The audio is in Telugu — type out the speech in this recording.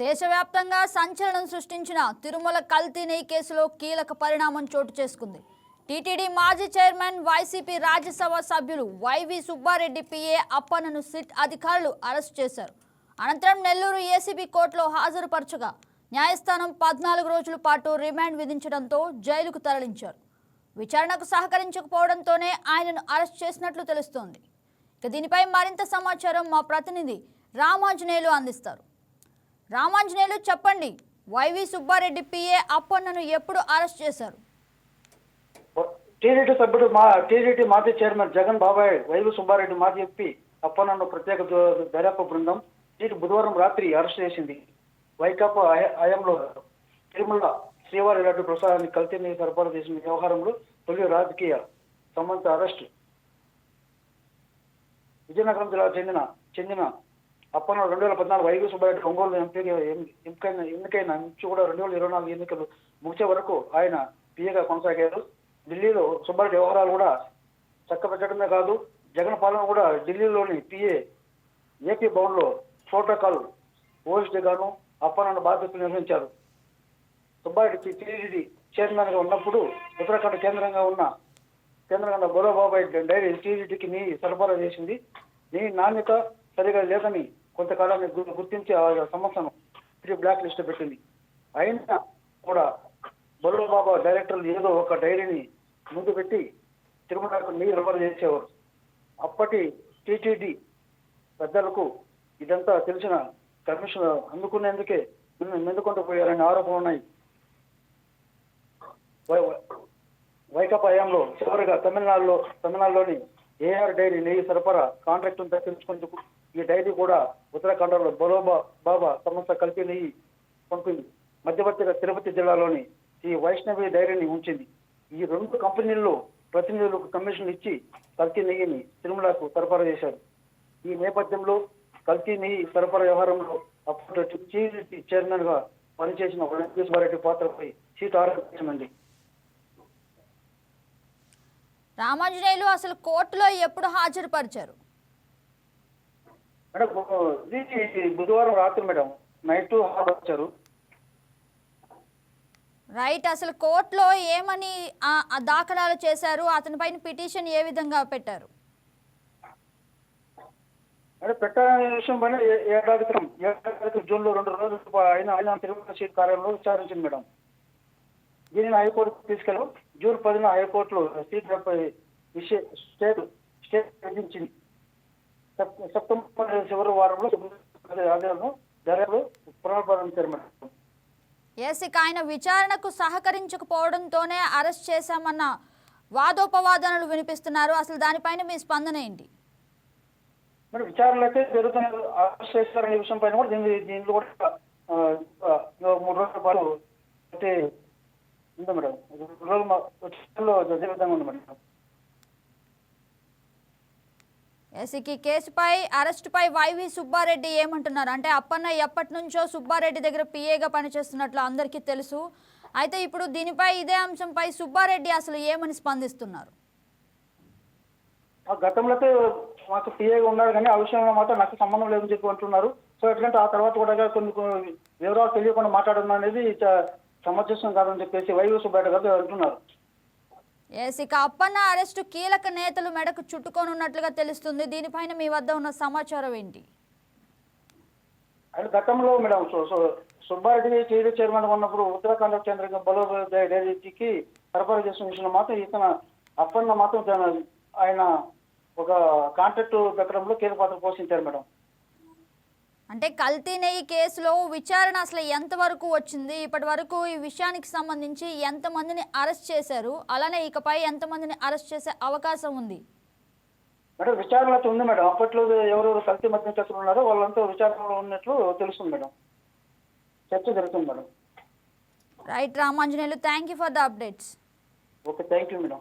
దేశవ్యాప్తంగా సంచలనం సృష్టించిన తిరుమల కల్తీ నెయ్యి కేసులో కీలక పరిణామం చోటు చేసుకుంది. టీటీడీ మాజీ చైర్మన్ వైసీపీ రాజ్యసభ సభ్యులు వైవి సుబ్బారెడ్డి పిఏ అప్పన్నను సిట్ అధికారులు అరెస్ట్ చేశారు. అనంతరం నెల్లూరు ఏసీబీ కోర్టులో హాజరుపరచగా న్యాయస్థానం పద్నాలుగు రోజుల పాటు రిమాండ్ విధించడంతో జైలుకు తరలించారు. విచారణకు సహకరించకపోవడంతోనే ఆయనను అరెస్ట్ చేసినట్లు తెలుస్తోంది. ఇక దీనిపై మరింత సమాచారం మా ప్రతినిధి రామాంజనేయులు అందిస్తారు. రామాంజనేయులు చెప్పండి. వైవి సుబ్బారెడ్డి పిఏ అప్పన్నను ఎప్పుడు అరెస్ట్ చేశారు? టీడీటీ సభ్యుడు మా టీడీటీ మాజీ చైర్మన్ జగన్ బాబాయ్ వైవి సుబ్బారెడ్డి మాజీ ఎంపీ అప్పన్నను ప్రత్యేక దర్యాప్తు బృందం టీటీ బుధవారం రాత్రి అరెస్ట్ చేసింది. వైకాపా హయాంలో తిరుమల శ్రీవారి రెడ్డి ప్రసాదాన్ని కల్తీని సరఫరా చేసిన వ్యవహారంలో తొలి రాజకీయ సంబంధిత అరెస్ట్. విజయనగరం జిల్లా చెందిన చెందిన అప్పన్న రెండు వేల పద్నాలుగు వైవి సుబ్బారెడ్డి ఒంగోలు ఎంపీగా ఎన్- ఎన్నికైన ఎన్నికైన నుంచి కూడా రెండు వేల ఇరవై నాలుగు ఎన్నికలు ముగిసే వరకు ఆయన పిఏగా కొనసాగారు. ఢిల్లీలో సుబ్బారెడ్డి వ్యవహారాలు కూడా చక్కబెట్టడమే కాదు. జగన్ పాలన కూడా ఢిల్లీలోని పిఏ ఏపీ భవన్లో ప్రోటోకాల్ ఓఎస్డీ గాను అప్పన్న బాధ్యతలు నిర్వహించారు. సుబ్బారెడ్డి టీడీడీ చైర్మన్గా ఉన్నప్పుడు ఉత్తరాఖండ్ కేంద్రంగా ఉన్న కేంద్రంగా గొడవబాబాయ్ డైరీ టీడీటీకి నీ సరఫరా చేసింది. నీ నాణ్యత సరిగా లేదని కొంతకాలాన్ని గుర్తించి ఆ సంస్థను త్రీ బ్లాక్ లిస్ట్ పెట్టింది. అయినా కూడా బొల్లబాబా డైరెక్టర్లు ఏదో ఒక డైరీని ముందు పెట్టి తిరుమలకు నీరు సరఫరా చేసేవారు. అప్పటి టీటీడీ పెద్దలకు ఇదంతా తెలిసిన కమిషన్ అందుకునేందుకే నిన్ను మెందుకుంటూ పోయారనే ఆరోపణలు ఉన్నాయి. వైకాపాయంలో వైకాపా హయాంలో చివరిగా తమిళనాడులో తమిళనాడులోని ఏఆర్ డైరీ నెయ్యి సరఫరా కాంట్రాక్టును దక్కించుకుందుకు ఈ డైరీ కూడా ఉత్తరాఖండలో బలోబా బాబా సంస్థ కలిపి నెయ్యి పంపింది. మధ్యవర్తిగా తిరుపతి జిల్లాలోని ఈ వైష్ణవి డైరీని ఉంచింది. ఈ రెండు కంపెనీల్లో ప్రతినిధులకు కమిషన్ ఇచ్చి కల్తీ నెయ్యిని తిరుమలకు సరఫరా చేశారు. ఈ నేపథ్యంలో కల్తీ నెయ్యి సరఫరా వ్యవహారంలో అప్పుడు టీడీపీ చైర్మన్గా పనిచేసిన వెంకటేశ్వరరెడ్డి పాత్రపై సీట్ ఆరోపించమండి రామాంజనేయులు అసలు కోర్టులో ఎప్పుడు హాజరుపరిచారు? మేడం ఇది బుధవారం రాత్రి మేడం. నైట్ హాల్ వచ్చారు. రైట్ అసలు కోర్టులో ఏమని దాఖలాలు చేశారు? అతని పైన పిటిషన్ ఏ విధంగా పెట్టారు? మేడం పెట్టాలనే విషయం పైన ఏడాది క్రితం ఏడాది క్రితం జూన్లో రెండు రోజులు ఆయన ఆయన తిరుమల సీట్ కార్యాలయంలో విచారించింది మేడం. దీనిని హైకోర్టుకు తీసుకెళ్ళాం జూన్ పదిన హైకోర్టులో సీట్ విషయ స్టేట్ స్టేట్ విధించింది. సెప్టెంబర్ చివరి వారంలో ఆదాయంలో ధరలు పునర్ప్రారంభించారు మేడం ఎస్ ఇక ఆయన విచారణకు సహకరించకపోవడంతోనే అరెస్ట్ చేశామన్న వాదోపవాదనలు వినిపిస్తున్నారు. అసలు దానిపైన మీ స్పందన ఏంటి? మరి విచారణలు అయితే జరుగుతున్నాయి అరెస్ట్ చేస్తారనే విషయం పైన కూడా దీని దీంట్లో కూడా మూడు రోజుల పాటు అయితే ఉంది మేడం. రెండు రోజులు జరిగే విధంగా ఉంది మేడం. ఎస్ కేసుపై అరెస్టుపై వైవి సుబ్బారెడ్డి ఏమంటున్నారు? అంటే అప్పన్న ఎప్పటి నుంచో సుబ్బారెడ్డి దగ్గర పిఏగా పనిచేస్తున్నట్లు అందరికీ తెలుసు. అయితే ఇప్పుడు దీనిపై ఇదే అంశంపై సుబ్బారెడ్డి అసలు ఏమని స్పందిస్తున్నారు? గతంలో మాకు పిఏగా ఉన్నారు కానీ ఆ విషయంలో మాత్రం నాకు సంబంధం లేదని చెప్పి అంటున్నారు. సో ఎట్లంటే ఆ తర్వాత కూడా కొన్ని వివరాలు తెలియకుండా మాట్లాడడం అనేది చ- సమంజసం కాదని చెప్పేసి వైవి సుబ్బారెడ్డి గారు అంటున్నారు. ఎస్ ఇక అప్పన్న అరెస్టు కీలక నేతలు మెడకు చుట్టుకొని ఉన్నట్లుగా తెలుస్తుంది. దీనిపైన మీ వద్ద ఉన్న సమాచారం ఏంటి? అంటే గతంలో మేడం సుబ్బారెడ్డి టీడీ చైర్మన్ ఉన్నప్పుడు ఉత్తరాఖండ్ కేంద్రంగా బలో డైరీకి సరఫరా చేసిన విషయంలో మాత్రం ఇతను అప్పన్న మాత్రం ఆయన ఒక కాంట్రాక్ట్ పెట్టడంలో కీలక పాత్ర పోషించారు మేడం. అంటే కల్తీ నెయ్యి కేసులో విచారణ అసలు ఎంతవరకు వచ్చింది? ఇప్పటి వరకు ఈ విషయానికి సంబంధించి ఎంతమందిని అరెస్ట్ చేశారు? అలానే ఇకపై ఎంతమందిని అరెస్ట్ చేసే అవకాశం ఉంది? మేడం విచారణ అయితే ఉంది మేడం. అప్పట్లో ఎవరెవరు కల్తీ మద్యం కేసులు ఉన్నారో వాళ్ళంతా విచారణలో ఉన్నట్లు తెలుస్తుంది మేడం. చర్చ జరుగుతుంది madam. Right Ramanjaneyulu thank you for the updates okay thank you madam.